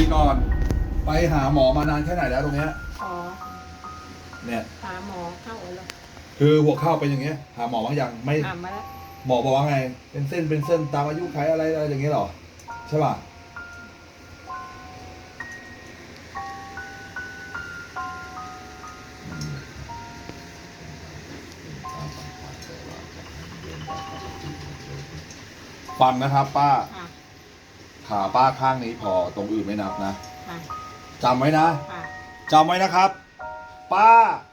ยก่อน ไปหาหมอมานานแค่ไหนแล้วตรงเนี้ยอ๋อเนี่ย หาหมอเข้าแล้วคือหัวเข้าเป็นอย่างเงี้ย หาหมอบ้างยังไม่หามาแล้วหมอบอกว่าไง เป็นเส้นเป็นเส้นตามอายุไขอะไรอะไรอย่างเงี้ยหรอใช่ป่ะฟังนะครับ ป้าค่ะ ขาป้าข้างนี้พอตรงอื่นไม่นับนะค่ะจำไว้นะค่ะจำไว้นะครับ ป้า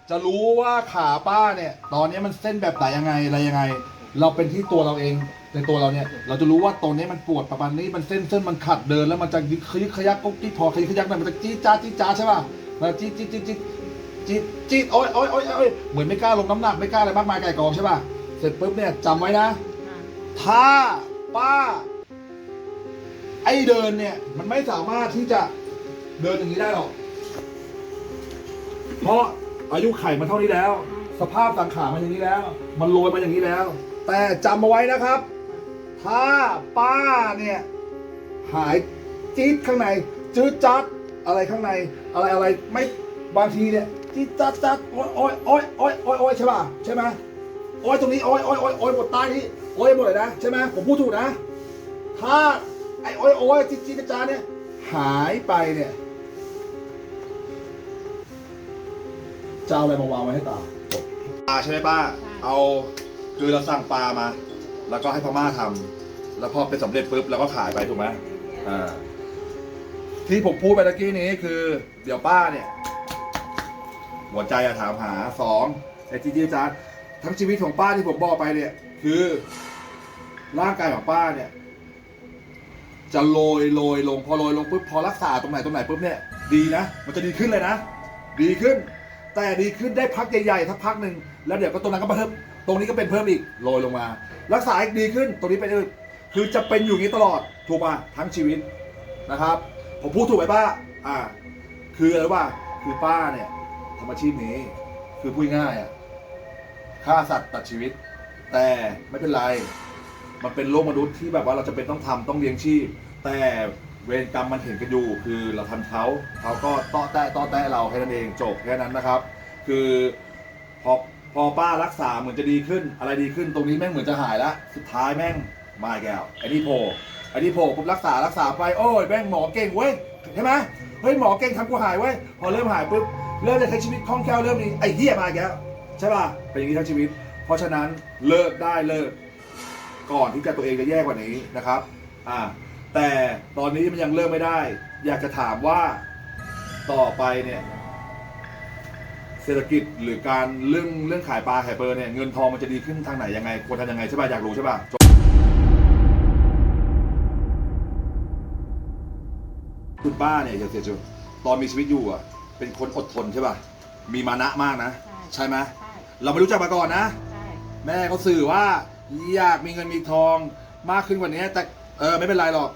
จะรู้ว่าขาป้าเนี่ย ตอนนี้มันเส้นแบบไหนยังไงอะไรยังไง เราเป็นที่ตัวเราเองในตัวเราเนี่ย เราจะรู้ว่าตรงนี้มันปวดประมาณนี้มันเส้นเส้นมันขัดเดินแล้วมันจะยึกขยึกขยักกุ๊กกิ๊กพอขยึกขยักหน่อยมันจะจี๊ดจ้าดจี๊ดจ้าดใช่ป่ะมันจี๊ดจี๊ดจี๊ดจี๊ดจี๊ดจี๊ดโอ๊ยโอ๊ยโอ๊ยโอ๊ยเหมือนไม่กล้าลงน้ำหนักไม่กล้าอะไรมากมายไก่กองใช่ป่ะเสร็จปุ๊บเนี่ยจำไว้นะ ค่ะถ้าป้า ไอ้เดินเนี่ยมันไม่สามารถที่จะเดินอย่างนี้ได้หรอก เพราะอายุไขมันเท่านี้แล้ว สภาพสังขารมันอย่างนี้แล้ว มันโรยมาอย่างนี้แล้ว แต่จำเอาไว้นะครับ ถ้าป้าเนี่ยหายจี๊ดข้างในจืดจัดอะไรข้างใน อะไรอะไรไม่บางทีเนี่ยจี๊ดจัดจัดโอ้ยโอ้ยโอ้ยโอ้ยโอ้ยโอ้ยใช่ป่ะใช่ไหมโอ้ยตรงนี้โอ้ยโอ้ยโอ้ยโอ้ยหมดใต้นี้โอ้ยหมดเลยนะใช่ไหมผมพูดถูกนะ ถ้า ไอ้โอ้ยโอ้ยจี๊ดจี๊ดจ้าดเนี่ย หายไปเนี่ยจะเอาอะไรมาวางไว้ให้ตาปลาใช่ไหมป้า เอาคือเราสั่งปลามา แล้วก็ให้พม่าทำแล้วพอเป็นสำเร็จปุ๊บเราก็ขายไปถูกไหมอ่า ที่ผมพูดไปตะกี้นี้คือ เดี๋ยวป้าเนี่ย หัวใจอะถามหาสองไอ้ที่ที่อาจารย์ทั้งชีวิตของป้าที่ผมบอกไปเนี่ย คือ ร่างกายของป้าเนี่ย จะโรยโรยลงพอโรยลงปุ๊บพอรักษาตรงไหนตรงไหนปุ๊บเนี่ยดีนะ มันจะดีขึ้นเลยนะ ดีขึ้น แต่ดีขึ้นได้พักใหญ่ๆทักพักหนึ่งแล้วเดี๋ยวก็ตรงนั้นก็มาเพิ่มตรงนี้ก็เป็นเพิ่มอีกโรยลงมา รักษาอีกดีขึ้นตรงนี้เป็นอีกคือจะเป็นอยู่อย่างนี้ตลอดถูกป่ะทั้งชีวิตนะครับ ผมพูดถูกไหมป้าอ่า คืออะไรว่าคือป้าเนี่ยทำอาชีพนี้ คือพูดง่ายอะฆ่าสัตว์ตัดชีวิต แต่ไม่เป็นไร มันเป็นโลกมนุษย์ที่แบบว่าเราจะเป็นต้องทำต้องเลี้ยงชีพ แต่เวรกรรมมันเห็นกันอยู่คือเราทำเขาเขาก็ต้อแตะต้อแตะเราแค่นั้นเองจบแค่นั้นนะครับ คือพอพอป้ารักษาเหมือนจะดีขึ้น อะไรดีขึ้นตรงนี้แม่งเหมือนจะหายละสุดท้ายแม่งมาอีกแล้วไอ้นี่โผล่ไอ้นี่โผล่ปุ๊บรักษารักษาไปโอ้ยแม่งหมอเก่งเว้ยใช่ไหมเฮ้ยหมอเก่งทำกูหายเว้ยพอเริ่มหายปุ๊บเริ่มจะใช้ชีวิตคล่องแคล่วเริ่มนี้ไอ้เหี้ยมาอีกแล้วใช่ป่ะเป็นอย่างนี้ทั้งชีวิต เพราะฉะนั้นเลิกได้เลิกก่อนที่จะตัวเองจะแย่กว่านี้นะครับ อ่า แต่ตอนนี้มันยังเลิกไม่ได้ อยากจะถามว่าต่อไปเนี่ย เศรษฐกิจหรือการเรื่องเรื่องขายปลาขายเปอร์เนี่ยเงินทองมันจะดีขึ้นทางไหนยังไงควรทำยังไงใช่ป่ะอยากรู้ใช่ป่ะจบคุณป้าเนี่ยอย่าเสียจุตอนมีชีวิตอยู่อะ เป็นคนอดทนใช่ป่ะ มีมานะมากนะ ใช่ไหมใช่เราไม่รู้จักมาก่อนนะใช่แม่เขาสื่อว่าอยากมีเงินมีทองมากขึ้นกว่านี้แต่เออไม่เป็นไรหรอก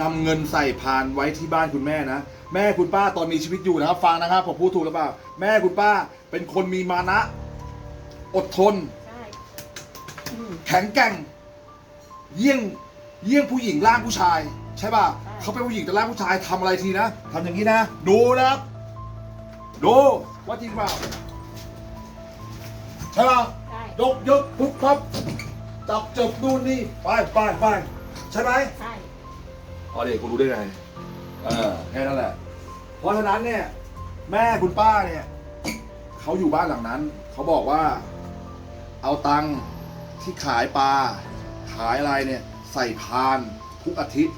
นำเงินใส่พานไว้ที่บ้านคุณแม่นะ แม่คุณป้าตอนมีชีวิตอยู่นะครับฟังนะครับผมพูดถูกหรือเปล่า แม่คุณป้าเป็นคนมีมานะ อดทน ใช่อืม แข็งแกร่ง เยี่ยงเยี่ยงผู้หญิงร่างผู้ชาย ใช่ป่ะใช่ เขาเป็นผู้หญิงแต่ร่างผู้ชายทำอะไรทีนะทำอย่างนี้นะดูนะครับดูว่าจริงเปล่าใช่ป่ะใช่ยกยกปุ๊บปั๊บจับจบนู่นนี่ไปไปไปใช่ไหมใช่ อ๋อเด็กคุณรู้ได้ไงเออแค่นั้นแหละ เพราะฉะนั้นเนี่ย แม่คุณป้าเนี่ยเขาอยู่บ้านหลังนั้นเขาบอกว่า เอาตังค์ที่ขายปลาขายอะไรเนี่ย ใส่พานทุกอาทิตย์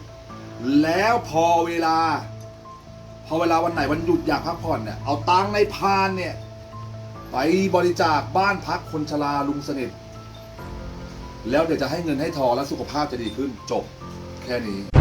แล้วพอเวลา พอเวลาวันไหนวันหยุดอยากพักผ่อนเนี่ยเอาตังค์ในพานเนี่ย ไปบริจาคบ้านพักคนชราลุงสนิทแล้วเดี๋ยวจะให้เงินให้ทองและสุขภาพจะดีขึ้นจบแค่นี้